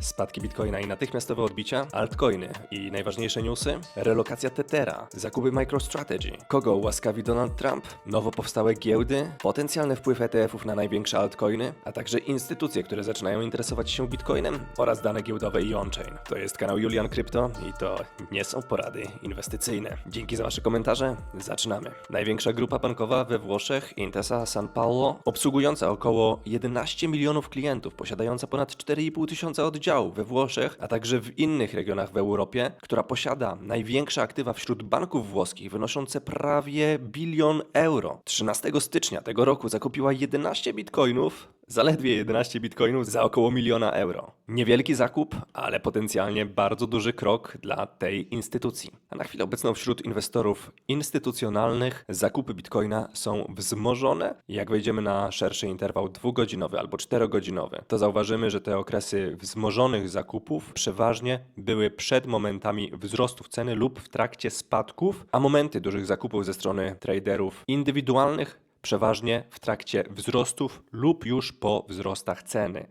Spadki bitcoina i natychmiastowe odbicia, altcoiny i najważniejsze newsy, relokacja Tethera, zakupy MicroStrategy, kogo ułaskawi Donald Trump, nowo powstałe giełdy, potencjalny wpływ ETF-ów na największe altcoiny, a także instytucje, które zaczynają interesować się bitcoinem oraz dane giełdowe i on-chain. To jest kanał Julian Crypto i to nie są porady inwestycyjne. Dzięki za Wasze komentarze, zaczynamy. Największa grupa bankowa we Włoszech, Intesa San Paolo, obsługująca około 11 milionów klientów, posiadająca ponad 4,5 tysiąca oddziałów we Włoszech, a także w innych regionach w Europie, która posiada największe aktywa wśród banków włoskich, wynoszące prawie bilion euro. 13 stycznia tego roku zakupiła 11 bitcoinów, zaledwie 11 bitcoinów za około miliona euro. Niewielki zakup, ale potencjalnie bardzo duży krok dla tej instytucji. A na chwilę obecną wśród inwestorów instytucjonalnych zakupy bitcoina są wzmożone. Jak wejdziemy na szerszy interwał dwugodzinowy albo czterogodzinowy, to zauważymy, że te okresy wzmożonych zakupów przeważnie były przed momentami wzrostów ceny lub w trakcie spadków, a momenty dużych zakupów ze strony traderów indywidualnych przeważnie w trakcie wzrostów lub już po wzrostach ceny.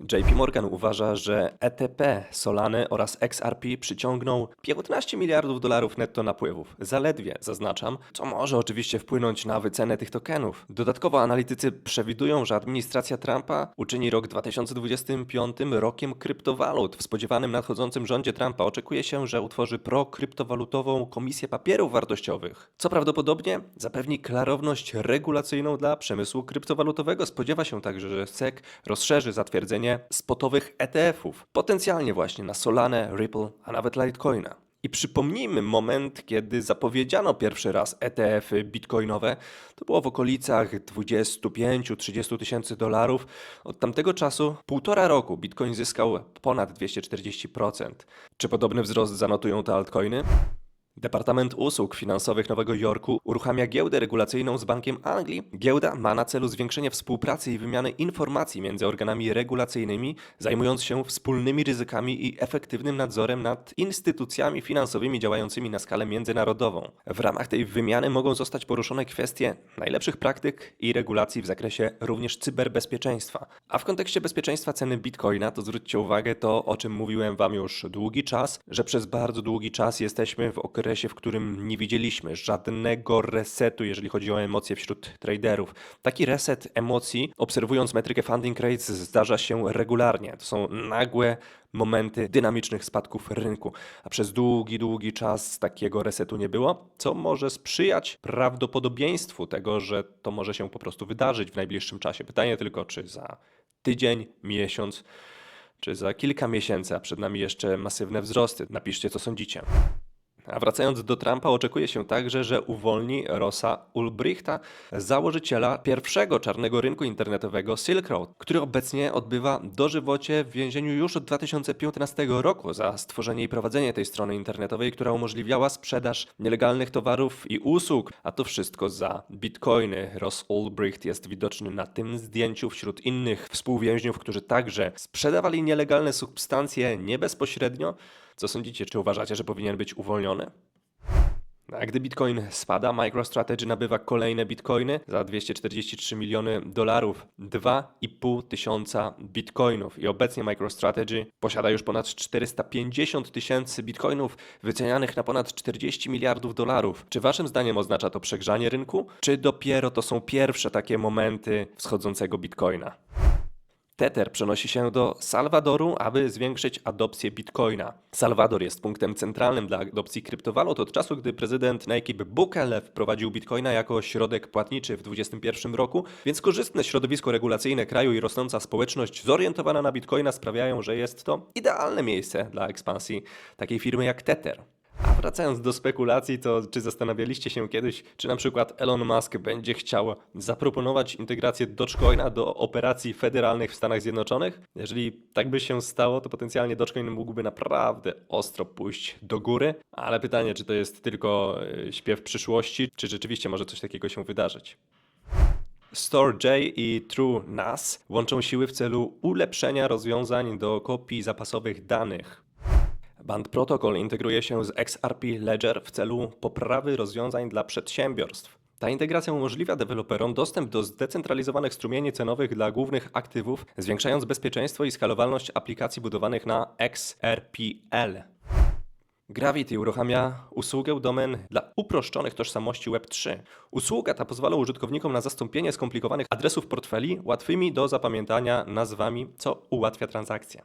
JP Morgan uważa, że ETP, Solany oraz XRP przyciągną 15 miliardów dolarów netto napływów. Zaledwie, zaznaczam, co może oczywiście wpłynąć na wycenę tych tokenów. Dodatkowo analitycy przewidują, że administracja Trumpa uczyni rok 2025 rokiem kryptowalut. W spodziewanym nadchodzącym rządzie Trumpa oczekuje się, że utworzy pro-kryptowalutową komisję papierów wartościowych. Co prawdopodobnie zapewni klarowność regulacyjną dla przemysłu kryptowalutowego. Spodziewa się także, że SEC rozszerzy zatwierdzenie spotowych ETF-ów, potencjalnie właśnie na Solanę, Ripple, a nawet Litecoina. I przypomnijmy moment, kiedy zapowiedziano pierwszy raz ETF-y bitcoinowe. To było w okolicach 25-30 tysięcy dolarów. Od tamtego czasu, półtora roku, bitcoin zyskał ponad 240%. Czy podobny wzrost zanotują te altcoiny? Departament Usług Finansowych Nowego Jorku uruchamia giełdę regulacyjną z Bankiem Anglii. Giełda ma na celu zwiększenie współpracy i wymiany informacji między organami regulacyjnymi, zajmując się wspólnymi ryzykami i efektywnym nadzorem nad instytucjami finansowymi działającymi na skalę międzynarodową. W ramach tej wymiany mogą zostać poruszone kwestie najlepszych praktyk i regulacji w zakresie również cyberbezpieczeństwa. A w kontekście bezpieczeństwa ceny bitcoina, to zwróćcie uwagę to, o czym mówiłem Wam już długi czas, że przez bardzo długi czas jesteśmy w okresie, w którym nie widzieliśmy żadnego resetu, jeżeli chodzi o emocje wśród traderów. Taki reset emocji, obserwując metrykę funding rates, zdarza się regularnie. To są nagłe momenty dynamicznych spadków rynku, a przez długi, długi czas takiego resetu nie było, co może sprzyjać prawdopodobieństwu tego, że to może się po prostu wydarzyć w najbliższym czasie. Pytanie tylko, czy za tydzień, miesiąc, czy za kilka miesięcy, a przed nami jeszcze masywne wzrosty. Napiszcie, co sądzicie. A wracając do Trumpa, oczekuje się także, że uwolni Rossa Ulbrichta, założyciela pierwszego czarnego rynku internetowego Silk Road, który obecnie odbywa dożywocie w więzieniu już od 2015 roku za stworzenie i prowadzenie tej strony internetowej, która umożliwiała sprzedaż nielegalnych towarów i usług, a to wszystko za bitcoiny. Ross Ulbricht jest widoczny na tym zdjęciu wśród innych współwięźniów, którzy także sprzedawali nielegalne substancje nie bezpośrednio. Co sądzicie, czy uważacie, że powinien być uwolniony? A gdy bitcoin spada, MicroStrategy nabywa kolejne bitcoiny za 243 miliony dolarów, 2,5 tysiąca bitcoinów. I obecnie MicroStrategy posiada już ponad 450 tysięcy bitcoinów wycenianych na ponad 40 miliardów dolarów. Czy waszym zdaniem oznacza to przegrzanie rynku, czy dopiero to są pierwsze takie momenty wschodzącego bitcoina? Tether przenosi się do Salwadoru, aby zwiększyć adopcję bitcoina. Salwador jest punktem centralnym dla adopcji kryptowalut od czasu, gdy prezydent Nayib Bukele wprowadził bitcoina jako środek płatniczy w 2021 roku, więc korzystne środowisko regulacyjne kraju i rosnąca społeczność zorientowana na bitcoina sprawiają, że jest to idealne miejsce dla ekspansji takiej firmy jak Tether. A wracając do spekulacji, to czy zastanawialiście się kiedyś, czy na przykład Elon Musk będzie chciał zaproponować integrację Dogecoina do operacji federalnych w Stanach Zjednoczonych? Jeżeli tak by się stało, to potencjalnie Dogecoin mógłby naprawdę ostro pójść do góry, ale pytanie, czy to jest tylko e, śpiew przyszłości, czy rzeczywiście może coś takiego się wydarzyć. StoreJ i TrueNAS łączą siły w celu ulepszenia rozwiązań do kopii zapasowych danych. Band Protocol integruje się z XRP Ledger w celu poprawy rozwiązań dla przedsiębiorstw. Ta integracja umożliwia deweloperom dostęp do zdecentralizowanych strumieni cenowych dla głównych aktywów, zwiększając bezpieczeństwo i skalowalność aplikacji budowanych na XRPL. Gravity uruchamia usługę domen dla uproszczonych tożsamości Web3. Usługa ta pozwala użytkownikom na zastąpienie skomplikowanych adresów portfeli łatwymi do zapamiętania nazwami, co ułatwia transakcje.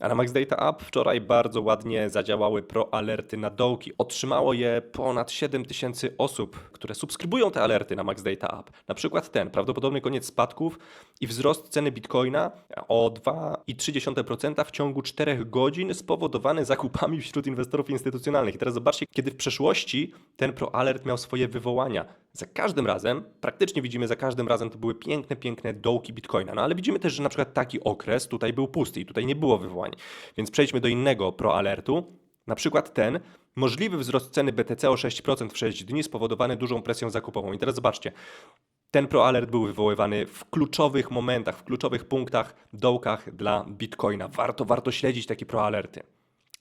A na Max Data App wczoraj bardzo ładnie zadziałały pro-alerty na dołki. Otrzymało je ponad 7 tysięcy osób, które subskrybują te alerty na Max Data App. Na przykład ten, prawdopodobny koniec spadków i wzrost ceny bitcoina o 2,3% w ciągu 4 godzin spowodowany zakupami wśród inwestorów instytucjonalnych. I teraz zobaczcie, kiedy w przeszłości ten pro-alert miał swoje wywołania. Za każdym razem, praktycznie widzimy za każdym razem, to były piękne, piękne dołki bitcoina. No ale widzimy też, że na przykład taki okres tutaj był pusty i tutaj nie było wywołań. Więc przejdźmy do innego pro-alertu. Na przykład ten, możliwy wzrost ceny BTC o 6% w 6 dni spowodowany dużą presją zakupową. I teraz zobaczcie, ten pro-alert był wywoływany w kluczowych momentach, w kluczowych punktach, dołkach dla Bitcoina. Warto, warto śledzić takie pro-alerty.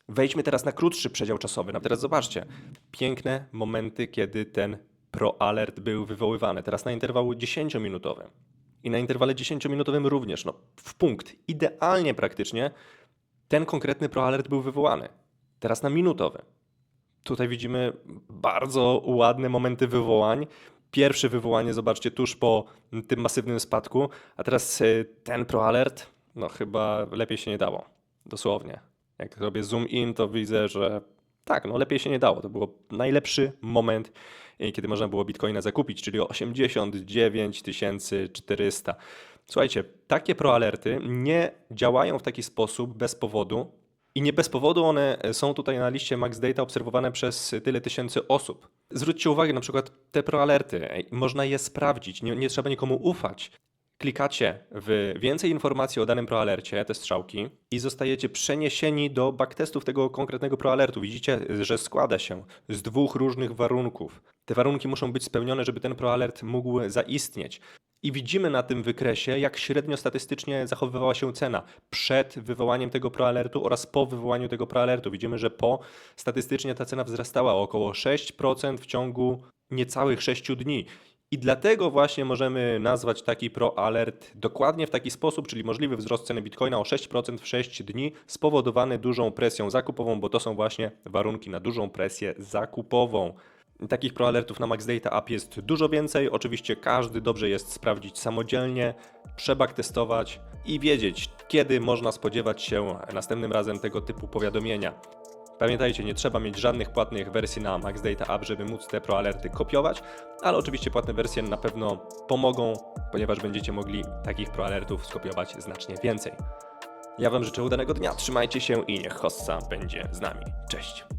Wejdźmy teraz na krótszy przedział czasowy. No teraz zobaczcie, piękne momenty, kiedy ten pro-alert był wywoływany. Teraz na interwał 10-minutowym. I na interwale 10-minutowym również, no w punkt, idealnie praktycznie, ten konkretny pro-alert był wywołany. Teraz na minutowy. Tutaj widzimy bardzo ładne momenty wywołań. Pierwsze wywołanie, zobaczcie, tuż po tym masywnym spadku, a teraz y, ten pro-alert, no chyba lepiej się nie dało. Dosłownie. Jak robię zoom in, to widzę, że tak, no lepiej się nie dało. To był najlepszy moment, y, kiedy można było bitcoina zakupić, czyli o 89 400. Słuchajcie, takie proalerty nie działają w taki sposób bez powodu i nie bez powodu one są tutaj na liście Max Data obserwowane przez tyle tysięcy osób. Zwróćcie uwagę na przykład te proalerty, ej, można je sprawdzić, nie, nie trzeba nikomu ufać. Klikacie w więcej informacji o danym proalercie, te strzałki, i zostajecie przeniesieni do backtestów tego konkretnego proalertu. Widzicie, że składa się z dwóch różnych warunków. Te warunki muszą być spełnione, żeby ten proalert mógł zaistnieć. I widzimy na tym wykresie, jak średnio statystycznie zachowywała się cena przed wywołaniem tego proalertu oraz po wywołaniu tego proalertu. Widzimy, że po statystycznie ta cena wzrastała o około 6% w ciągu niecałych 6 dni. I dlatego właśnie możemy nazwać taki proalert dokładnie w taki sposób, czyli możliwy wzrost ceny bitcoina o 6% w 6 dni, spowodowany dużą presją zakupową, bo to są właśnie warunki na dużą presję zakupową. Takich proalertów na Max Data App jest dużo więcej. Oczywiście każdy dobrze jest sprawdzić samodzielnie, przebaktestować i wiedzieć, kiedy można spodziewać się następnym razem tego typu powiadomienia. Pamiętajcie, nie trzeba mieć żadnych płatnych wersji na Max Data App, żeby móc te proalerty kopiować, ale oczywiście płatne wersje na pewno pomogą, ponieważ będziecie mogli takich proalertów skopiować znacznie więcej. Ja Wam życzę udanego dnia, trzymajcie się i niech Hossa będzie z nami. Cześć!